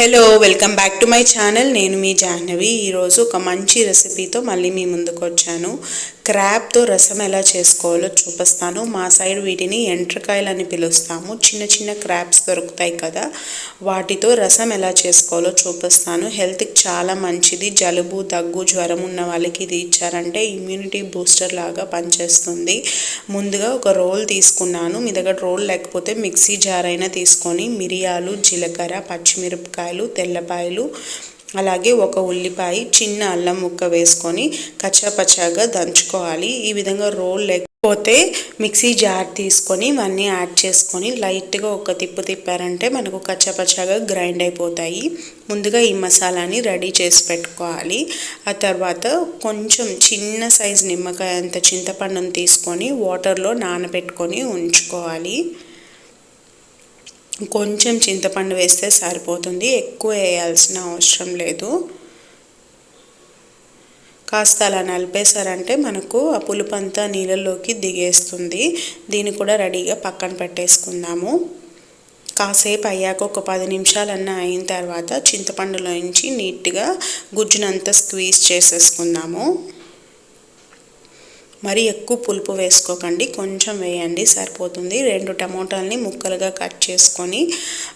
Hello welcome back to my channel. నేను మీ జాహ్నవి. ఈరోజు ఒక మంచి రెసిపీతో మళ్ళీ మీ ముందుకు వచ్చాను. క్రాబ్తో రసం ఎలా చేసుకోవాలో చూపిస్తాను. మా సైడ్ వీటిని ఎంట్రకాయలు అని పిలుస్తాము. చిన్న చిన్న క్రాబ్స్ దొరుకుతాయి కదా వాటితో రసం ఎలా చేసుకోవాలో చూపిస్తాను. హెల్త్కి చాలా మంచిది. జలుబు దగ్గు జ్వరం ఉన్న వాళ్ళకి ఇది ఇచ్చారంటే ఇమ్యూనిటీ బూస్టర్ లాగా పనిచేస్తుంది. ముందుగా ఒక రోల్ తీసుకున్నాను. మీ దగ్గర రోల్ లేకపోతే మిక్సీ జార్ అయినా తీసుకొని మిరియాలు జీలకర్ర పచ్చిమిరపకాయలు తెల్లపాయలు అలాగే ఒక ఉల్లిపాయ చిన్న అల్లం ముక్క వేసుకొని కచ్చాపచ్చాగా దంచుకోవాలి. ఈ విధంగా రోల్ లేకపోతే మిక్సీ జార్ తీసుకొని ఇవన్నీ యాడ్ చేసుకొని లైట్గా ఒక తిప్పు తిప్పారంటే మనకు కచ్చాపచ్చాగా గ్రైండ్ అయిపోతాయి. ముందుగా ఈ మసాలాని రెడీ చేసి పెట్టుకోవాలి. ఆ తర్వాత కొంచెం చిన్న సైజు నిమ్మకాయ అంత చింతపండును తీసుకొని వాటర్లో నానబెట్టుకొని ఉంచుకోవాలి. కొంచెం చింతపండు వేస్తే సరిపోతుంది. ఎక్కువ వేయాల్సిన అవసరం లేదు. కాస్త అలా నలిపేశారంటే మనకు ఆ పులుపు అంతా నీళ్ళలోకి దిగేస్తుంది. దీన్ని కూడా రెడీగా పక్కన పెట్టేసుకుందాము. కాసేపు అయ్యాక ఒక పది నిమిషాలన్నా అయిన తర్వాత చింతపండులోంచి నీట్గా గుజ్జునంతా స్క్వీజ్ చేసేసుకుందాము. మరీ ఎక్కువ పులుపు వేసుకోకండి కొంచెం వేయండి సరిపోతుంది. రెండు టమోటాలని ముక్కలుగా కట్ చేసుకొని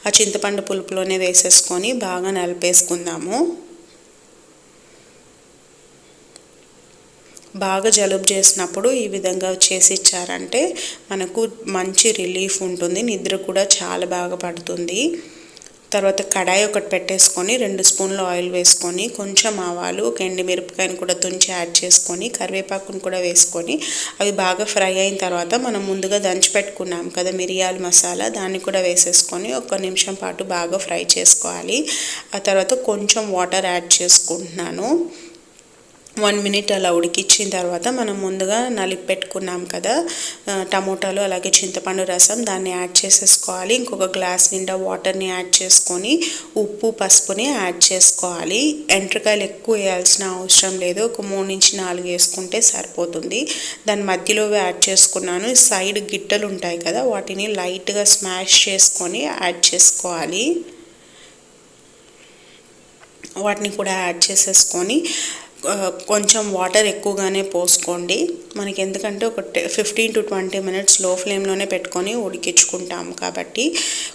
ఆ చింతపండు పులుపులోనే వేసేసుకొని బాగా నలిపేసుకుందాము. బాగా జలుబు చేసినప్పుడు ఈ విధంగా చేసి ఇచ్చారంటే మనకు మంచి రిలీఫ్ ఉంటుంది నిద్ర కూడా చాలా బాగా పడుతుంది. తర్వాత కడాయి ఒకటి పెట్టేసుకొని రెండు స్పూన్లు ఆయిల్ వేసుకొని కొంచెం ఆవాలు ఒక ఎండుమిరపకాయని కూడా తుంచి యాడ్ చేసుకొని కరివేపాకును కూడా వేసుకొని అవి బాగా ఫ్రై అయిన తర్వాత మనం ముందుగా దంచి పెట్టుకున్నాం కదా మిరియాల మసాలా దాన్ని కూడా వేసేసుకొని ఒక నిమిషం పాటు బాగా ఫ్రై చేసుకోవాలి. ఆ తర్వాత కొంచెం వాటర్ యాడ్ చేసుకుంటున్నాను. వన్ మినిట్ అలా ఉడికించిన తర్వాత మనం ముందుగా నలిపి పెట్టుకున్నాం కదా టమోటాలు అలాగే చింతపండు రసం దాన్ని యాడ్ చేసేసుకోవాలి. ఇంకొక గ్లాస్ నిండా వాటర్ని యాడ్ చేసుకొని ఉప్పు పసుపుని యాడ్ చేసుకోవాలి. ఎంట్రకాయలు ఎక్కువ వేయాల్సిన అవసరం లేదు. ఒక మూడు నుంచి నాలుగు వేసుకుంటే సరిపోతుంది. దాని మధ్యలో యాడ్ చేసుకున్నాను. సైడ్ గిట్టలు ఉంటాయి కదా వాటిని లైట్గా స్మాష్ చేసుకొని యాడ్ చేసుకోవాలి. వాటిని కూడా యాడ్ చేసేసుకొని కొంచెం వాటర్ ఎక్కువగానే పోసుకోండి. మనకి ఎందుకంటే ఒక ఫిఫ్టీన్ టు ట్వంటీ మినిట్స్లో ఫ్లేమ్లోనే పెట్టుకొని ఉడికించుకుంటాము కాబట్టి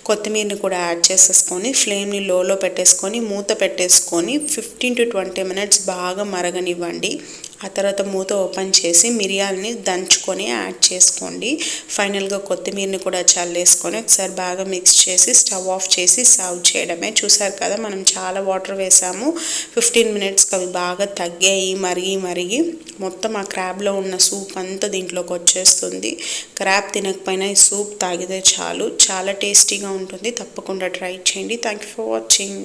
కొత్తిమీరని కూడా యాడ్ చేసేసుకొని ఫ్లేమ్ని లోలో పెట్టేసుకొని మూత పెట్టేసుకొని ఫిఫ్టీన్ టు ట్వంటీ మినిట్స్ బాగా మరగనివ్వండి. ఆ తర్వాత మూత ఓపెన్ చేసి మిరియాలని దంచుకొని యాడ్ చేసుకోండి. ఫైనల్గా కొత్తిమీరని కూడా చల్లేసుకొని ఒకసారి బాగా మిక్స్ చేసి స్టవ్ ఆఫ్ చేసి సర్వ్ చేయడమే. చూసారు కదా మనం చాలా వాటర్ వేసాము. ఫిఫ్టీన్ మినిట్స్కి అవి బాగా తగ్గాయి మరిగి మరిగి. మొత్తం ఆ క్రాబ్లో ఉన్న సూప్ అంతా దీంట్లోకి వచ్చేస్తుంది. క్రాబ్ తినకపోయినా ఈ సూప్ తాగితే చాలు. చాలా టేస్టీగా ఉంటుంది. తప్పకుండా ట్రై చేయండి. Thank you for watching.